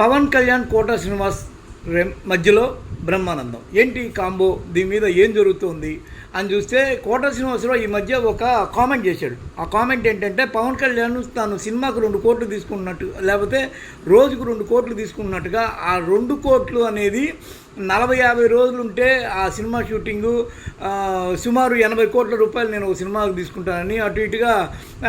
పవన్ కళ్యాణ్ కోట శ్రీనివాస్ మధ్యలో బ్రహ్మానందం. ఏంటి కాంబో? దీని మీద ఏం జరుగుతుంది? అని చూస్తే కోట శ్రీనివాసరావు ఈ మధ్య ఒక కామెంట్ చేశాడు. ఆ కామెంట్ ఏంటంటే పవన్ కళ్యాణ్ తాను సినిమాకు రెండు కోట్లు తీసుకున్నట్టు లేకపోతే రోజుకు రెండు కోట్లు తీసుకున్నట్టుగా ఆ రెండు కోట్లు అనేది నలభై యాభై రోజులు ఉంటే ఆ సినిమా షూటింగు సుమారు ఎనభై కోట్ల రూపాయలు నేను ఒక సినిమాకు తీసుకుంటానని అటు ఇటుగా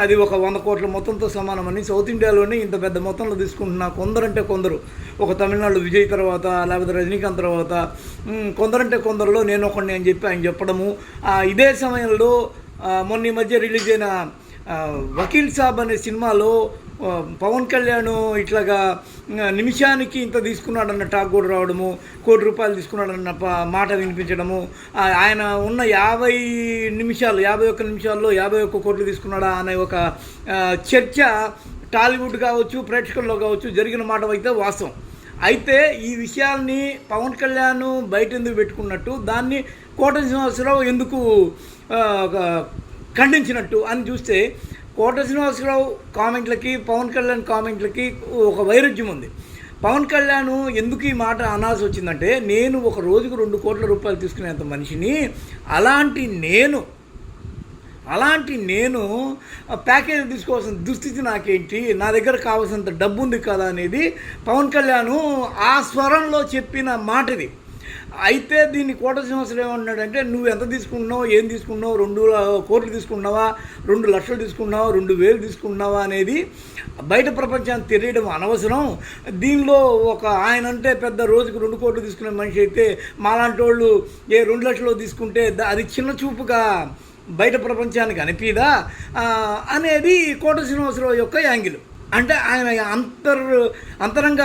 అది ఒక వంద కోట్ల మొత్తంతో సమానమని సౌత్ ఇండియాలోనే ఇంత పెద్ద మొత్తంలో తీసుకుంటున్నా కొందరంటే కొందరు. ఒక తమిళనాడు విజయ్ తర్వాత లేకపోతే రజనీకాంత్ తర్వాత కొందరంటే కొందరులో నేను ఒకడిని అని చెప్పి ఆయన చెప్పడము. ఇదే సమయంలో మొన్న ఈ మధ్య రిలీజ్ అయిన వకీల్ సాబ్ అనే సినిమాలో పవన్ కళ్యాణ్ ఇట్లాగా నిమిషానికి ఇంత తీసుకున్నాడన్న టాక్ కూడా రావడము కోటి రూపాయలు తీసుకున్నాడన్న మాట వినిపించడము ఆయన ఉన్న యాభై నిమిషాలు యాభై ఒక్క నిమిషాల్లో యాభై ఒక్క కోట్లు తీసుకున్నాడా అనే ఒక చర్చ టాలీవుడ్ కావచ్చు ప్రేక్షకుల్లో కావచ్చు జరిగిన మాట అయితే వాస్తవం. అయితే ఈ విషయాల్ని పవన్ కళ్యాణ్ బయట ఎందుకు పెట్టుకున్నట్టు దాన్ని కోట శ్రీనివాసరావు ఎందుకు ఒక ఖండించినట్టు అని చూస్తే కోట శ్రీనివాసరావు కామెంట్లకి పవన్ కళ్యాణ్ కామెంట్లకి ఒక వైరుధ్యం ఉంది. పవన్ కళ్యాణ్ ఎందుకు ఈ మాట అనాల్సి వచ్చిందంటే నేను ఒక రోజుకు రెండు కోట్ల రూపాయలు తీసుకునేంత మనిషిని అలాంటి నేను అలాంటి నేను ప్యాకేజ్ తీసుకోవాల్సిన దుస్థితి నాకేంటి నా దగ్గర కావాల్సినంత డబ్బు ఉంది కదా అనేది పవన్ కళ్యాణ్ ఆ స్వరంలో చెప్పిన మాట ఇది అయితే దీన్ని కోట సింహాసనం ఏమంటున్నాడంటే నువ్వు ఎంత తీసుకున్నావు ఏం తీసుకున్నావు రెండు కోట్లు తీసుకున్నావా రెండు లక్షలు తీసుకున్నావా రెండు వేలు తీసుకున్నావా అనేది బయట ప్రపంచానికి తెలియడం అనవసరం. దీనిలో ఒక ఆయన అంటే పెద్ద రోజుకు రెండు కోట్లు తీసుకునే మనిషి అయితే మాలాంటి వాళ్ళు ఏ రెండు లక్షలు తీసుకుంటే అది చిన్న చూపుగా బయట ప్రపంచానికి అనిపిదా? అనేది కోట శ్రీనివాసరావు యొక్క యాంగిల్. అంటే ఆయన అంతర్ అంతరంగ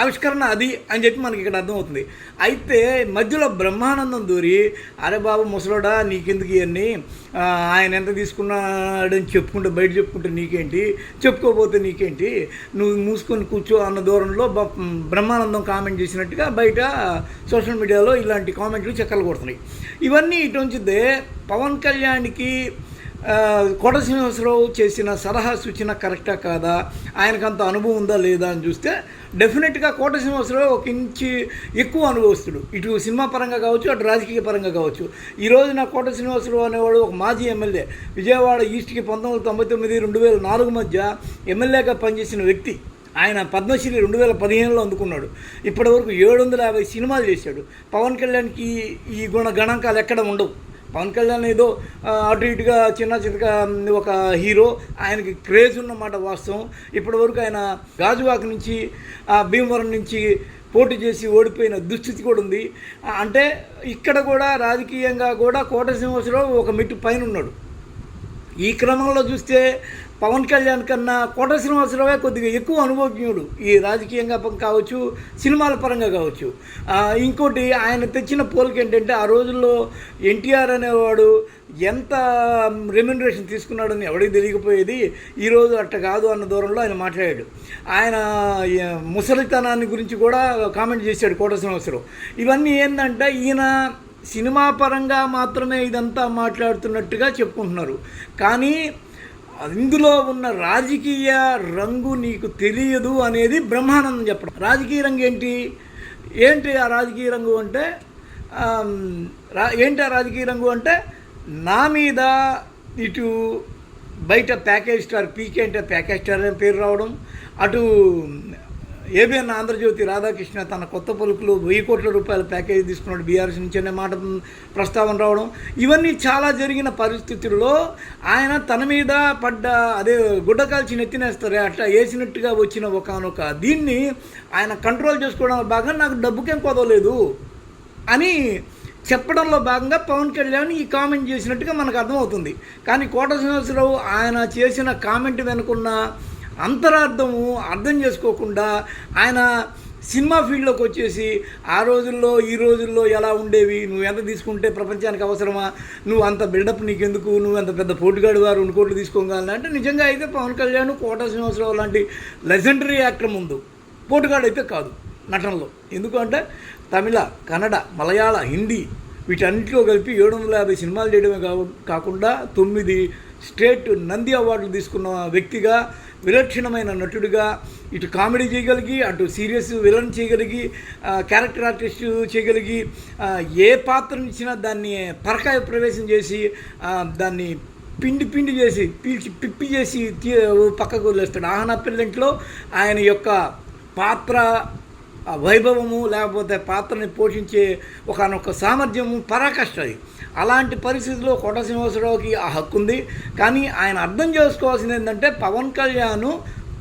ఆవిష్కరణ అది అని చెప్పి మనకి ఇక్కడ అర్థమవుతుంది. అయితే మధ్యలో బ్రహ్మానందం దూరి అరే బాబు ముసలోడా నీకెందుకు ఇవన్నీ ఆయన ఎంత తీసుకున్నాడని చెప్పుకుంటే బయట చెప్పుకుంటే నీకేంటి? చెప్పుకోకపోతే నీకేంటి? నువ్వు మూసుకొని కూర్చో అన్న దూరంలో బ్రహ్మానందం కామెంట్ చేసినట్టుగా బయట సోషల్ మీడియాలో ఇలాంటి కామెంట్లు చెక్కలు కొడుతున్నాయి. ఇవన్నీ ఇటు ఉంచితే పవన్ కళ్యాణ్కి కోట శ్రీనివాసరావు చేసిన సలహా సూచన కరెక్టా కాదా? ఆయనకు అంత అనుభవం ఉందా లేదా అని చూస్తే డెఫినెట్గా కోట శ్రీనివాసరావు ఒక ఇంచి ఎక్కువ అనుభవిస్తుడు. ఇటు సినిమా పరంగా కావచ్చు అటు రాజకీయ పరంగా కావచ్చు. ఈ రోజున కోట శ్రీనివాసరావు అనేవాడు ఒక మాజీ ఎమ్మెల్యే. విజయవాడ ఈస్ట్కి పంతొమ్మిది వందల తొంభై తొమ్మిది రెండు వేల నాలుగు మధ్య ఎమ్మెల్యేగా పనిచేసిన వ్యక్తి. ఆయన పద్మశ్రీ రెండు వేల పదిహేనులో అందుకున్నాడు. ఇప్పటివరకు ఏడు వందల యాభై సినిమాలు చేశాడు. పవన్ కళ్యాణ్కి ఈ గుణ గణాంకాలు ఎక్కడ ఉండవు. పవన్ కళ్యాణ్ ఏదో అటు ఇటుగా చిన్న చిన్నగా ఒక హీరో ఆయనకి క్రేజ్ ఉన్నమాట వాస్తవం. ఇప్పటివరకు ఆయన గాజువాక నుంచి ఆ, భీమవరం నుంచి పోటీ చేసి ఓడిపోయిన దుస్థితి కూడా ఉంది. అంటే ఇక్కడ కూడా రాజకీయంగా కూడా కోట శ్రీనివాసరావు ఒక మెట్టు పైన ఉన్నాడు ఈ క్రమంలో చూస్తే పవన్ కళ్యాణ్ కన్నా కోట శ్రీనివాసరావే కొద్దిగా ఎక్కువ అనుభవజ్ఞుడు. ఈ రాజకీయంగా కావచ్చు సినిమాల పరంగా కావచ్చు. ఇంకోటి ఆయన తెచ్చిన పోలిక ఏంటంటే ఆ రోజుల్లో ఎన్టీఆర్ అనేవాడు ఎంత రెమ్యునరేషన్ తీసుకున్నాడని ఎవడికి తెలియకపోయేది ఈరోజు అట్ట కాదు అన్న దూరంలో ఆయన మాట్లాడాడు. ఆయన ముసలితనాన్ని గురించి కూడా కామెంట్ చేశాడు కోట శ్రీనివాసరావు. ఇవన్నీ ఏంటంటే ఈయన సినిమా పరంగా మాత్రమే ఇదంతా మాట్లాడుతున్నట్టుగా చెప్పుకుంటున్నారు. కానీ అందులో ఉన్న రాజకీయ రంగు నీకు తెలియదు అనేది బ్రహ్మానందం చెప్పడం. రాజకీయ రంగు ఏంటి? ఏంటి ఆ రాజకీయ రంగు అంటే? రా ఏంటి ఆ రాజకీయ రంగు అంటే? నా మీద ఇటు బయట ప్యాకేజ్ స్టార్ పీకే అంటే ప్యాకేజ్ స్టార్ అనే పేరు రావడం అటు ఏబిఎన్ ఆంధ్రజ్యోతి రాధాకృష్ణ తన కొత్త పలుకులు వెయ్యి కోట్ల రూపాయల ప్యాకేజ్ తీసుకున్నాడు. బీఆర్ఎస్ నుంచి అనే మాట ప్రస్తావన రావడం. ఇవన్నీ చాలా జరిగిన పరిస్థితుల్లో ఆయన తన మీద పడ్డ అదే గుడ్డ కాల్చి నెత్తినేస్తారే అట్లా వేసినట్టుగా వచ్చిన ఒకనొక. దీన్ని ఆయన కంట్రోల్ చేసుకోవడంలో భాగంగా నాకు డబ్బుకేం కొదవలేదు అని చెప్పడంలో భాగంగా పవన్ కళ్యాణ్ ఈ కామెంట్ చేసినట్టుగా మనకు అర్థమవుతుంది. కానీ కోట శ్రీనివాసరావు ఆయన చేసిన కామెంట్ వెనుకున్న అంతరార్థము అర్థం చేసుకోకుండా ఆయన సినిమా ఫీల్డ్లోకి వచ్చేసి ఆ రోజుల్లో ఈ రోజుల్లో ఎలా ఉండేవి? నువ్వు ఎంత తీసుకుంటే ప్రపంచానికి అవసరమా? నువ్వు అంత బిల్డప్ నీకెందుకు? నువ్వు అంత పెద్ద పోటుగాడు వారు రెండు కోట్లు తీసుకోగలను అంటే నిజంగా అయితే పవన్ కళ్యాణ్ కోట శ్రీనివాసరావు లాంటి లెజెండరీ యాక్టర్ ముందు పోటుగాడు అయితే కాదు నటనలో. ఎందుకంటే తమిళ కన్నడ మలయాళ హిందీ వీటన్నిటిలో కలిపి ఏడు వందల యాభై సినిమాలు చేయడమే కాకుండా తొమ్మిది స్టేట్ నంది అవార్డులు తీసుకున్న వ్యక్తిగా విలక్షణమైన నటుడిగా ఇటు కామెడీ చేయగలిగి అటు సీరియస్ విలన్ చేయగలిగి క్యారెక్టర్ ఆర్టిస్ట్ చేయగలిగి ఏ పాత్రని ఇచ్చినా దాన్ని పరకాయ ప్రవేశం చేసి దాన్ని పిండి పిండి చేసి పీల్చి పిప్పి చేసి తీ- పక్కకు వదిలేస్తాడు. ఆహనా పిల్లంట్లో ఆయన యొక్క పాత్ర వైభవము లేకపోతే పాత్రని పోషించే ఒకనొక సామర్థ్యము పరాకష్ట అది. అలాంటి పరిస్థితిలో కోట శ్రీనివాసరావుకి ఆ హక్కు ఉంది. కానీ ఆయన అర్థం చేసుకోవాల్సింది ఏంటంటే పవన్ కళ్యాణ్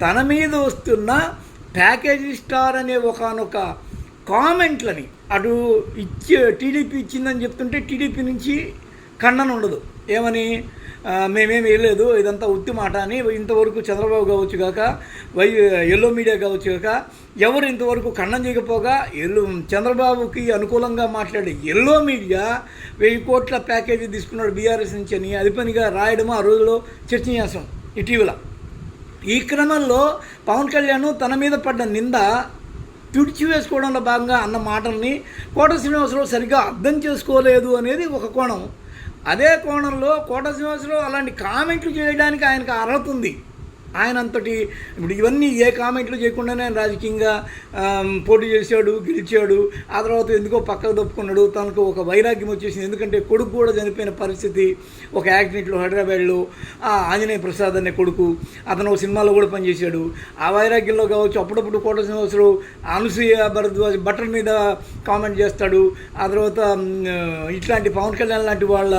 తన మీద వస్తున్న ప్యాకేజీ స్టార్ అనే ఒకనొక కామెంట్లని అటు ఇచ్చి టీడీపీ ఇచ్చిందని చెప్తుంటే టీడీపీ నుంచి ఖండన ఉండదు. ఏమని? మేమేం వేయలేదు. ఇదంతా ఉత్తి మాట అని ఇంతవరకు చంద్రబాబు కావచ్చు కాక వై ఎల్లో మీడియా కావచ్చు కాక ఎవరు ఇంతవరకు ఖండం చేయకపోగా ఎల్లో చంద్రబాబుకి అనుకూలంగా మాట్లాడే ఎల్లో మీడియా వెయ్యి కోట్ల ప్యాకేజీ తీసుకున్నాడు బీఆర్ఎస్ నుంచి అని అది పనిగా రాయడం ఆ రోజులో చర్చనీయాంశం ఇటీవల. ఈ క్రమంలో పవన్ కళ్యాణ్ తన మీద పడ్డ నింద తుడిచివేసుకోవడంలో భాగంగా అన్న మాటల్ని కోట శ్రీనివాసరావు సరిగ్గా అర్థం చేసుకోలేదు అనేది ఒక కోణం. అదే కోణంలో కోట శ్రీనివాసరావు అలాంటి కామెంట్లు చేయడానికి ఆయనకు అర్హత ఉంది. ఆయన అంతటి ఇప్పుడు ఇవన్నీ ఏ కామెంట్లు చేయకుండానే ఆయన రాజకీయంగా పోటీ చేశాడు గెలిచాడు ఆ తర్వాత ఎందుకో పక్కకు తప్పుకున్నాడు తనకు ఒక వైరాగ్యం వచ్చేసింది. ఎందుకంటే కొడుకు కూడా చనిపోయిన పరిస్థితి ఒక యాక్సిడెంట్లో హైదరాబాద్లో ఆ ఆంజనేయ ప్రసాద్ అనే కొడుకు అతను ఒక సినిమాలో కూడా పనిచేశాడు. ఆ వైరాగ్యంలో కావచ్చు అప్పుడప్పుడు కోట శ్రీనివాసరావు అనసూయ భరద్వాజ్ బట్టల మీద కామెంట్ చేస్తాడు. ఆ తర్వాత ఇట్లాంటి పవన్ కళ్యాణ్ లాంటి వాళ్ళ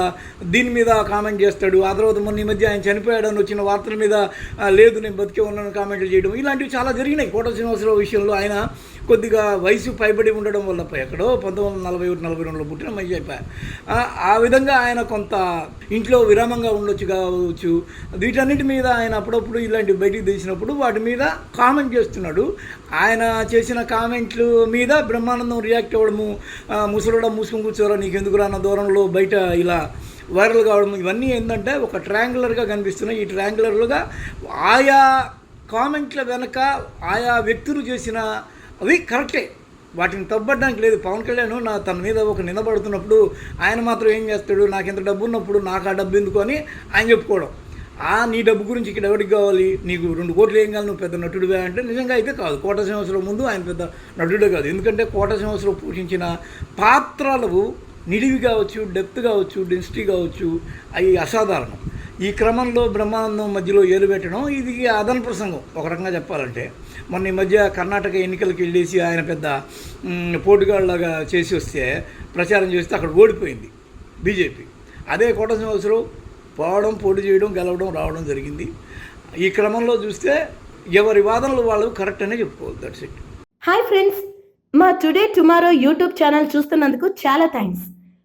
దీని మీద కామెంట్ చేస్తాడు. ఆ తర్వాత మొన్న ఈ మధ్య ఆయన చనిపోయాడని వచ్చిన వార్తల మీద లేదు నేను బతికే ఉన్నాను కామెంట్లు చేయడం ఇలాంటివి చాలా జరిగినాయి. కోట శ్రీనివాసరావు విషయంలో ఆయన కొద్దిగా వయసు పైబడి ఉండడం వల్ల ఎక్కడో పంతొమ్మిది వందల నలభై ఒకటి నలభై రెండులో పుట్టిన మనిషి అయిపోయారు ఆ, విధంగా ఆయన కొంత ఇంట్లో విరామంగా ఉండొచ్చు కావచ్చు. వీటన్నిటి మీద ఆయన అప్పుడప్పుడు ఇలాంటివి బయటికి తీసినప్పుడు వాటి మీద కామెంట్ చేస్తున్నాడు. ఆయన చేసిన కామెంట్లు మీద బ్రహ్మానందం రియాక్ట్ అవ్వడము ఆ, ముసలోడ మూసుకుని కూర్చోరా నీకు ఎందుకు రాన దూరంలో బయట ఇలా వైరల్ కావడం ఇవన్నీ ఏంటంటే ఒక ట్రయాంగులర్గా కనిపిస్తున్నాయి. ఈ ట్రయాంగులర్లుగా ఆయా కామెంట్ల వెనక ఆయా వ్యక్తులు చేసిన అవి కరెక్టే. వాటిని తప్పడానికి లేదు. పవన్ కళ్యాణ్ నా తన మీద ఒక నిలబడుతున్నప్పుడు ఆయన మాత్రం ఏం చేస్తాడు? నాకు ఇంత డబ్బు ఉన్నప్పుడు నాకు ఆ డబ్బు ఎందుకు అని ఆయన చెప్పుకోవడం. ఆ నీ డబ్బు గురించి ఇక్కడ ఎవరికి కావాలి? నీకు రెండు కోట్లు ఏం కావాలి? నువ్వు పెద్ద నటుడివే అంటే నిజంగా అయితే కాదు. కోట సంవత్సరం ముందు ఆయన పెద్ద నటుడే కాదు. ఎందుకంటే కోట సంవత్సరం పోషించిన పాత్రలు నిడివి కావచ్చు డెప్త్ కావచ్చు డెన్సిటీ కావచ్చు అవి అసాధారణం. ఈ క్రమంలో బ్రహ్మానందం మధ్యలో ఏలు పెట్టడం ఇది అదన ప్రసంగం. ఒక రకంగా చెప్పాలంటే మొన్న ఈ మధ్య కర్ణాటక ఎన్నికలకు వెళ్ళేసి ఆయన పెద్ద పోటుగాళ్ళగా చేసి వస్తే ప్రచారం చేస్తే అక్కడ ఓడిపోయింది బీజేపీ. అదే కోట శ్రీనివాసరావు పోవడం పోటీ చేయడం గెలవడం రావడం జరిగింది. ఈ క్రమంలో చూస్తే ఎవరి వాదనలు వాళ్ళు కరెక్ట్ అనే చెప్పుకోవాలి. దట్స్ ఇట్ హాయ్ ఫ్రెండ్స్ మా టుడే టుమారో యూట్యూబ్ ఛానల్ చూస్తున్నందుకు చాలా థ్యాంక్స్